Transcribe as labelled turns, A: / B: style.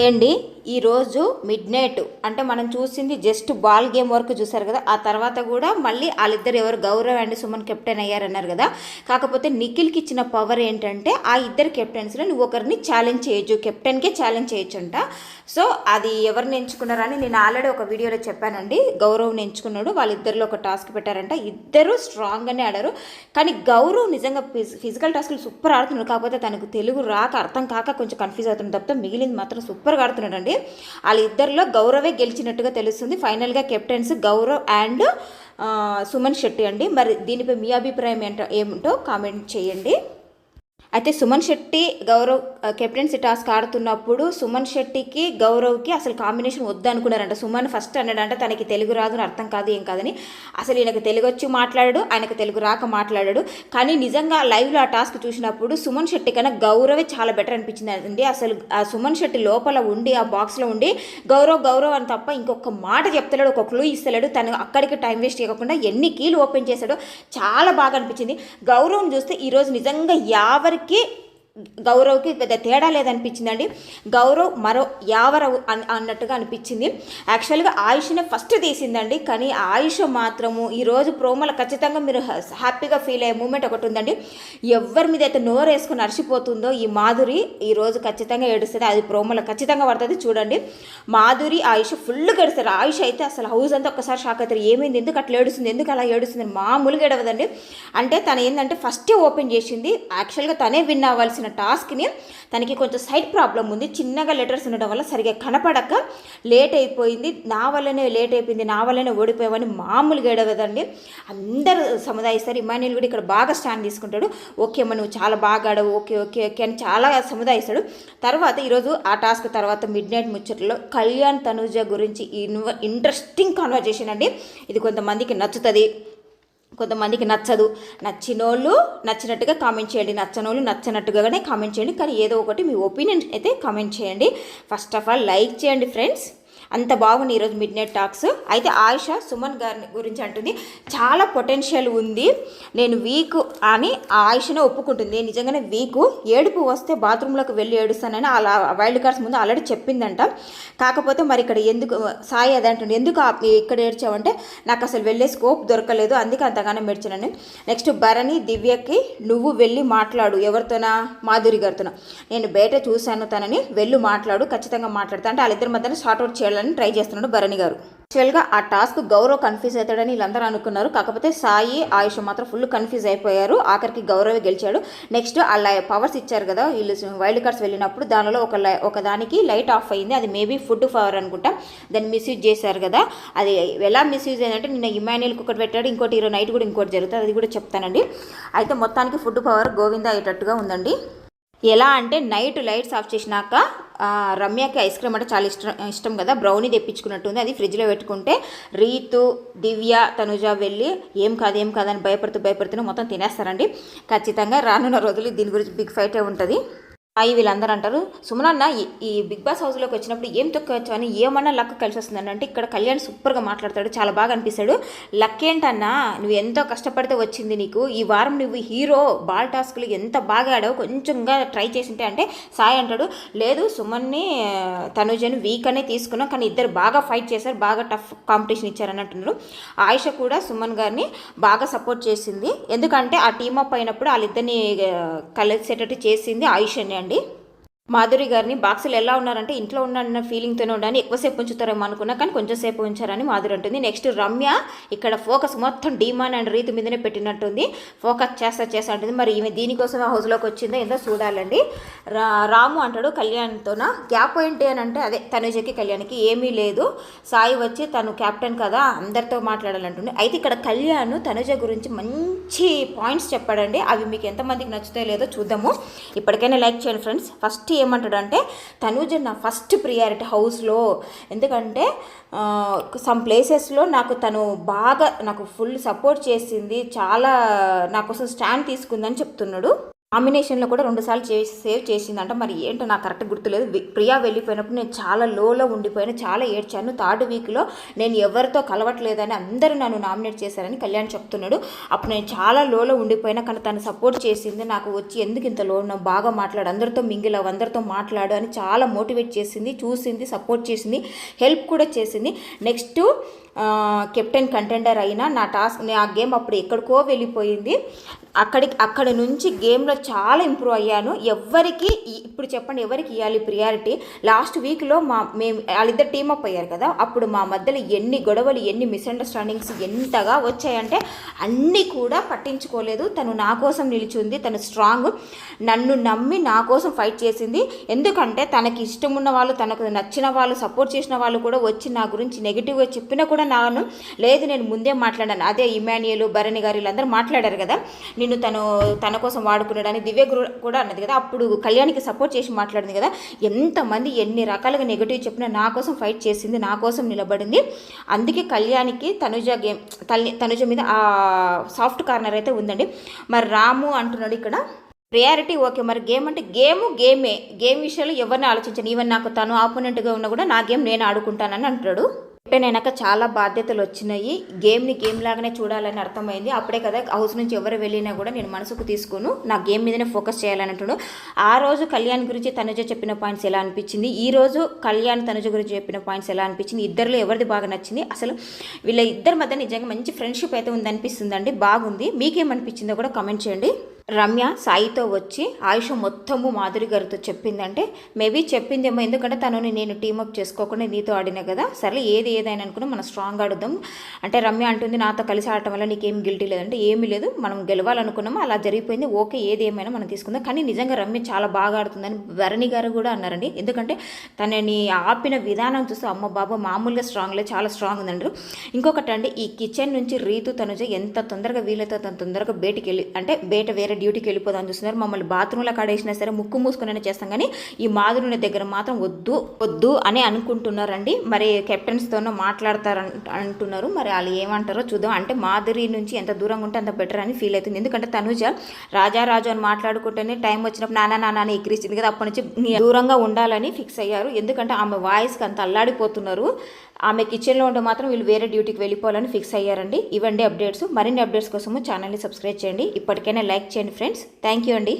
A: ఏండి ఈరోజు mid night. అంటే మనం చూసింది జస్ట్ బాల్ గేమ్ వరకు చూసారు కదా. ఆ తర్వాత కూడా మళ్ళీ వాళ్ళిద్దరు ఎవరు గౌరవ్ అండ్ సుమన్ కెప్టెన్ అయ్యారన్నారు కదా. కాకపోతే నిఖిల్కి ఇచ్చిన పవర్ ఏంటంటే ఆ ఇద్దరు కెప్టెన్స్లో నువ్వు ఒకరిని ఛాలెంజ్ చేయొచ్చు కెప్టెన్కే ఛాలెంజ్ చేయొచ్చు అంట సో అది ఎవరిని ఎంచుకున్నారని నేను ఆల్రెడీ ఒక వీడియోలో చెప్పానండి. గౌరవ్ని ఎంచుకున్నాడు. వాళ్ళిద్దరిలో ఒక టాస్క్ పెట్టారంట. ఇద్దరు స్ట్రాంగ్గానే ఆడారు. కానీ గౌరవ్ నిజంగా ఫిజికల్ టాస్క్లు సూపర్ ఆడుతున్నాడు. కాకపోతే తనకు తెలుగు రాక అర్థం కాక కొంచెం కన్ఫ్యూజ్ అవుతున్నాడు. తప్ప మిగిలింది మాత్రం సూపర్గా ఆడుతున్నాడు అండి వాళ్ళిద్దరిలో గౌరవే గెలిచినట్టుగా తెలుస్తుంది. ఫైనల్గా కెప్టెన్స్ గౌరవ్ అండ్ సుమన్ శెట్టి అండి. మరి దీనిపై మీ అభిప్రాయం ఏంటో ఏమిటో కామెంట్ చేయండి. అయితే సుమన్ శెట్టి గౌరవ్ కెప్టెన్సీ టాస్క్ ఆడుతున్నప్పుడు సుమన్ శెట్టికి గౌరవ్కి అసలు కాంబినేషన్ వద్దనుకున్నారంట. సుమన్ ఫస్ట్ అన్నాడంట తనకి తెలుగు రాదు అని అర్థం కాదు ఏం కాదని. అసలు ఈయనకు తెలుగు వచ్చి మాట్లాడాడు ఆయనకు తెలుగు రాక మాట్లాడాడు. కానీ నిజంగా లైవ్లో ఆ టాస్క్ చూసినప్పుడు సుమన్ శెట్టి కన్నా గౌరవే చాలా బెటర్ అనిపించింది అండి అసలు ఆ సుమన్ శెట్టి లోపల ఉండి ఆ బాక్స్లో ఉండి గౌరవ్ గౌరవ్ అని తప్ప ఇంకొక మాట చెప్తలేడు ఒక క్లూ ఇస్తలేడు. తను అక్కడికి టైం వేస్ట్ చేయకుండా ఎన్ని కీలు ఓపెన్ చేశాడో చాలా బాగా అనిపించింది. గౌరవం చూస్తే ఈరోజు నిజంగా की గౌరవ్కి పెద్ద తేడా లేదనిపించిందండి. గౌరవ్ మరో యావరవు అన్నట్టుగా అనిపించింది. యాక్చువల్గా ఆయుష్నే ఫస్ట్ తీసిందండి. కానీ ఆయుష్ మాత్రము ఈరోజు ప్రోమోలో ఖచ్చితంగా మీరు హ్యాపీగా ఫీల్ అయ్యే మూమెంట్ ఒకటి ఉందండి. ఎవరి మీద అయితే నోరు వేసుకుని అరిసిపోతుందో ఈ మాధురి ఈరోజు ఖచ్చితంగా ఏడుస్తుంది. అది ప్రోమోలో ఖచ్చితంగా పడుతుంది చూడండి. మాధురి ఆయుష్ ఫుల్గా ఏడుస్తారు ఆయుష్ అయితే అసలు హౌస్ అంతా ఒక్కసారి షాక్ అవుతారు. ఏమైంది? ఎందుకు అట్లా ఏడుస్తుంది? ఎందుకు అలా ఏడుస్తుంది? మామూలుగా ఏడవదండి. అంటే తను ఏంటంటే ఫస్టే ఓపెన్ చేసింది. యాక్చువల్గా తనే విన్ అవ్వాల్సి అవ్వాల్సిన టాస్క్ని తనకి కొంచెం సైట్ ప్రాబ్లం ఉంది. చిన్నగా లెటర్స్ ఉండడం వల్ల సరిగా కనపడక లేట్ అయిపోయింది. నా వల్లనే లేట్ అయిపోయింది. నా వల్లనే ఓడిపోయామని మామూలుగా ఏడవదండి. అందరూ సముదాయిస్తారు ఇమాన్యుల్ కూడా ఇక్కడ బాగా స్టాండ్ తీసుకుంటాడు. ఓకే అమ్మ నువ్వు చాలా బాగా ఆడవు. ఓకే ఓకే ఓకే అని చాలా సముదాయిస్తాడు తర్వాత ఈరోజు ఆ టాస్క్ తర్వాత మిడ్ నైట్ ముచ్చట్లో కళ్యాణ్ తనుజ గురించి ఇన్వ ఇంట్రెస్టింగ్ కాన్వర్జేషన్ అండి. ఇది కొంతమందికి నచ్చుతుంది. కొంతమందికి నచ్చదు. నచ్చినోళ్ళు నచ్చినట్టుగా కామెంట్ చేయండి. నచ్చనోళ్ళు నచ్చనట్టుగానే కామెంట్ చేయండి. కానీ ఏదో ఒకటి మీ ఒపీనియన్ అయితే కామెంట్ చేయండి. ఫస్ట్ ఆఫ్ ఆల్ లైక్ చేయండి ఫ్రెండ్స్ అంత బాగుంది ఈరోజు మిడ్ నైట్ టాక్స్. అయితే ఆయుష సుమన్ గారి గురించి అంటుంది. చాలా పొటెన్షియల్ ఉంది. నేను వీక్ అని ఆ ఆయుషనే ఒప్పుకుంటుంది. నిజంగానే వీక్. ఏడుపు వస్తే బాత్రూంలోకి వెళ్ళి ఏడుస్తానని అలా వైల్డ్ కార్డ్స్ ముందు ఆల్రెడీ చెప్పిందంట. కాకపోతే మరి ఇక్కడ ఎందుకు సాయి అది అంటుంది. ఎందుకు ఆ- ఇక్కడ ఏడ్చావంటే నాకు అసలు వెళ్ళే స్కోప్ దొరకలేదు. అందుకే అంతగానే మెడిచినాను నెక్స్ట్ భరణి దివ్యకి నువ్వు వెళ్ళి మాట్లాడు. ఎవరితోనా? మాధురి గారితోనా? నేను బయట చూశాను తనని. వెళ్ళు మాట్లాడు. ఖచ్చితంగా మాట్లాడతా. అంటే వాళ్ళిద్దరి మధ్యన షార్ట్ అవుట్ చేయాలని ట్రై చేస్తున్నాడు భరణి గారు. యాక్చువల్గా ఆ టాస్క్ గౌరవ్ కన్ఫ్యూజ్ అవుతాడని వీళ్ళందరూ అనుకున్నారు. కాకపోతే సాయి ఆయుష్ మాత్రం ఫుల్ కన్ఫ్యూజ్ అయిపోయారు. ఆఖరికి గౌరవే గెలిచాడు. నెక్స్ట్ ఆ లై పవర్స్ ఇచ్చారు కదా వీళ్ళు వైల్డ్ కార్డ్స్ వెళ్ళినప్పుడు దానిలో ఒక లై ఒక దానికి లైట్ ఆఫ్ అయింది. అది మేబీ ఫుడ్ పవర్ అనుకుంటా. దాన్ని మిస్యూజ్ చేశారు కదా. అది ఎలా మిస్యూజ్ అయిందంటే నిన్న ఇమాన్యుల్కి ఒకటి పెట్టాడు. ఇంకోటి ఈరోజు నైట్ కూడా ఇంకోటి జరుగుతుంది. అది కూడా చెప్తానండి. అయితే మొత్తానికి ఫుడ్ పవర్ గోవింద అయ్యేటట్టుగా ఉందండి. ఎలా అంటే నైట్ లైట్స్ ఆఫ్ చేసినాక రమ్యకి ఐస్ క్రీమ్ అంటే చాలా ఇష్టం ఇష్టం కదా? బ్రౌనీ తెప్పించుకున్నట్టుంది. అది ఫ్రిడ్జ్లో పెట్టుకుంటే రీతు దివ్య తనుజ వెళ్ళి ఏం కాదు ఏం కాదని భయపడుతూ భయపడుతూనే మొత్తం తినేస్తారండి. ఖచ్చితంగా రానున్న రోజులు దీని గురించి బిగ్ ఫైటే ఉంటుంది. అవి వీళ్ళందరూ అంటారు సుమనన్న ఈ- బిగ్ బాస్ హౌస్లోకి వచ్చినప్పుడు ఏం తొక్కవచ్చు అని ఏమన్నా లక్ కలిసి వస్తుందని అంటే ఇక్కడ కళ్యాణ్ సూపర్గా మాట్లాడతాడు చాలా బాగా అనిపిస్తాడు. లక్ ఏంటన్నా నువ్వు ఎంతో కష్టపడితే వచ్చింది నీకు. ఈ వారం నువ్వు హీరో బాల్ టాస్క్లు ఎంత బాగా ఆడావు కొంచెంగా ట్రై చేసింటే అంటే సాయి అంటాడు లేదు సుమన్ని తనుజను వీక్ అనే తీసుకున్నాం కానీ ఇద్దరు బాగా ఫైట్ చేశారు బాగా టఫ్ కాంపిటీషన్ ఇచ్చారని అంటున్నారు. ఆయుష కూడా సుమన్ గారిని బాగా సపోర్ట్ చేసింది. ఎందుకంటే ఆ టీమ్ అప్ అయినప్పుడు వాళ్ళిద్దరిని కలిసేటట్టు చేసింది ఆయుషనే అండి మాధురి గారిని బాక్సులు ఎలా ఉన్నారంటే ఇంట్లో ఉన్న ఫీలింగ్తోనే ఉండని ఎక్కువసేపు ఉంచుతారేమో అనుకున్నా కానీ కొంచెం సేపు ఉంచారని మాధురి అంటుంది. నెక్స్ట్ రమ్య ఇక్కడ ఫోకస్ మొత్తం డిమాన్ అండ్ రీతి మీదనే పెట్టినట్టుంది. ఫోకస్ చేస్తా చేస్తా అంటుంది. మరి ఈమె దీనికోసం హౌస్లోకి వచ్చిందో ఏందో చూడాలండి. రా రాము అంటాడు కళ్యాణ్తోన గ్యాప్ ఏంటి అని అంటే అదే తనుజకి కళ్యాణ్కి ఏమీ లేదు. సాయి వచ్చి తను కెప్టెన్ కదా అందరితో మాట్లాడాలంటుంది అయితే ఇక్కడ కళ్యాణ్ తనుజ గురించి మంచి పాయింట్స్ చెప్పాడండి. అవి మీకు ఎంతమందికి నచ్చుతాయో లేదో చూద్దాము. ఇప్పటికైనా లైక్ చేయండి ఫ్రెండ్స్. ఫస్ట్ ఏమంటాడంటే తనుజ నా ఫస్ట్ ప్రియారిటీ హౌస్లో. ఎందుకంటే సమ్ ప్లేసెస్లో నాకు తను బాగా నాకు ఫుల్ సపోర్ట్ చేసింది. చాలా నా కోసం స్టాండ్ తీసుకుందని చెప్తున్నాడు. నామినేషన్లో కూడా రెండుసార్లు చేసి సేవ్ చేసిందంట. మరి ఏంటో నాకు కరెక్ట్ గుర్తులేదు. ప్రియా వెళ్ళిపోయినప్పుడు నేను చాలా లోలో ఉండిపోయాను చాలా ఏడ్చాను. థర్డ్ వీక్లో నేను ఎవరితో కలవట్లేదని అందరూ నన్ను నామినేట్ చేశారని కళ్యాణ్ చెప్తున్నాడు. అప్పుడు నేను చాలా లోలో ఉండిపోయినా కానీ తను సపోర్ట్ చేసింది నాకు వచ్చి ఎందుకు ఇంత లో ఉన్నావు? బాగా మాట్లాడు. అందరితో మింగిల్ అవ్వు. అందరితో మాట్లాడు అని చాలా మోటివేట్ చేసింది చూసింది సపోర్ట్ చేసింది హెల్ప్ కూడా చేసింది. నెక్స్ట్ కెప్టెన్ కంటెండర్ అయినా నా టాస్క్ ఆ గేమ్ అప్పుడు ఎక్కడికో వెళ్ళిపోయింది. అక్కడికి అక్కడ నుంచి గేమ్లో చాలా ఇంప్రూవ్ అయ్యాను. ఎవరికి ఇప్పుడు చెప్పండి ఎవరికి ఇవ్వాలి ప్రియారిటీ లాస్ట్ వీక్లో మా మేము వాళ్ళిద్దరు టీమ్ అప్ అయ్యారు కదా అప్పుడు మా మధ్యలో ఎన్ని గొడవలు ఎన్ని మిస్అండర్స్టాండింగ్స్ ఎంతగా వచ్చాయంటే అన్నీ కూడా పట్టించుకోలేదు. తను నా కోసం నిలిచింది తను స్ట్రాంగ్ నన్ను నమ్మి నా కోసం ఫైట్ చేసింది. ఎందుకంటే తనకి ఇష్టం ఉన్న వాళ్ళు తనకు నచ్చిన వాళ్ళు సపోర్ట్ చేసిన వాళ్ళు కూడా వచ్చి నా గురించి నెగిటివ్గా చెప్పినా కూడా నాను. లేదు నేను ముందే మాట్లాడాను. అదే ఇమాన్యుయల్ భరణి గారు వీళ్ళందరూ మాట్లాడారు కదా. నిన్ను తను తన కోసం వాడుకున్నాడని దివ్య గురు- కూడా అన్నది కదా. అప్పుడు కళ్యాణ్కి సపోర్ట్ చేసి మాట్లాడింది కదా. ఎంతమంది ఎన్ని రకాలుగా నెగిటివ్ చెప్పినా నా కోసం ఫైట్ చేసింది నా కోసం నిలబడింది. అందుకే కళ్యాణ్కి తనుజ గేమ్ తల్లి తనుజ మీద ఆ సాఫ్ట్ కార్నర్ అయితే ఉందండి. మరి రాము అంటున్నాడు ఇక్కడ ప్రియారిటీ ఓకే మరి గేమ్ అంటే గేమ్ గేమే గేమ్ విషయాలు ఎవరిని ఆలోచించను? ఈవెన్ నాకు తను ఆపోనెంట్గా ఉన్నా కూడా నా గేమ్ నేను ఆడుకుంటానని అంటాడు వెనక చాలా బాధ్యతలు వచ్చినాయి. గేమ్ని గేమ్ లాగానే చూడాలని అర్థమైంది. అప్పుడే కదా హౌస్ నుంచి ఎవరు వెళ్ళినా కూడా నేను మనసుకు తీసుకును. నా గేమ్ మీదనే ఫోకస్ చేయాలని ఆ రోజు కళ్యాణ్ గురించి తనుజ చెప్పిన పాయింట్స్ ఎలా అనిపించింది? ఈ రోజు కళ్యాణ్ తనుజ గురించి చెప్పిన పాయింట్స్ ఎలా అనిపించింది? ఇద్దరిలో ఎవరిది బాగా నచ్చింది? అసలు వీళ్ళ ఇద్దరి మధ్య నిజంగా మంచి ఫ్రెండ్షిప్ అయితే ఉందనిపిస్తుందండి. బాగుంది. మీకేమనిపించిందో కూడా కమెంట్ చేయండి. రమ్య సాయితో వచ్చి ఆయుష మొత్తము మాధురి గారితో చెప్పిందంటే మేబీ చెప్పిందేమో ఎందుకంటే తనని నేను టీమప్ చేసుకోకుండా నీతో ఆడినా కదా. సరే ఏది ఏదైనా అనుకున్నా మనం స్ట్రాంగ్ ఆడుదాం. అంటే రమ్య అంటుంది నాతో కలిసి ఆడటం వల్ల నీకేం గిల్టీ లేదంటే ఏమీ లేదు. మనం గెలవాలనుకున్నాము? అలా జరిగిపోయింది. ఓకే ఏది ఏమైనా మనం తీసుకుందాం. కానీ నిజంగా రమ్య చాలా బాగా ఆడుతుందని భరణి గారు కూడా అన్నారండి. ఎందుకంటే తనని ఆపిన విధానం చూస్తే అమ్మ బాబా మామూలుగా స్ట్రాంగ్లే చాలా స్ట్రాంగ్ ఉందంటారు. ఇంకొకటి అండి ఈ కిచెన్ నుంచి రీతు తనుజ ఎంత తొందరగా వీలైతే తను తొందరగా బయటికి వెళ్ళి అంటే బయట వేరే డ్యూటీకి వెళ్ళిపోదాం చూస్తున్నారు. మమ్మల్ని బాత్రూంలో కాడేసినా సరే ముక్కు మూసుకునే చేస్తాం. కానీ ఈ మాధురుని దగ్గర మాత్రం వద్దు వద్దు అని అనుకుంటున్నారండి. మరి కెప్టెన్స్తోనో మాట్లాడతారు అంటున్నారు మరి వాళ్ళు ఏమంటారో చూద్దాం. అంటే మాధురి నుంచి ఎంత దూరంగా ఉంటే అంత బెటర్ అని ఫీల్ అవుతుంది. ఎందుకంటే తనుజ రాజా రాజు అని మాట్లాడుకుంటేనే టైం వచ్చినప్పుడు నానా నానా అని ఎక్కిరిస్తుంది కదా అప్పటి నుంచి దూరంగా ఉండాలని ఫిక్స్ అయ్యారు. ఎందుకంటే ఆమె వాయిస్కి అంత అల్లాడిపోతున్నారు. ఆమె కిచెన్లో ఉంటే మాత్రం వీళ్ళు వేరే డ్యూటీకి వెళ్ళిపోవాలని ఫిక్స్ అయ్యారండి. ఇవ్వండి అప్డేట్స్ మరిన్ని అప్డేట్స్ కోసము ఛానల్ని సబ్స్క్రైబ్ చేయండి. ఇప్పటికైనా లైక్ చేయండి ఫ్రెండ్స్. థ్యాంక్ యూ అండి.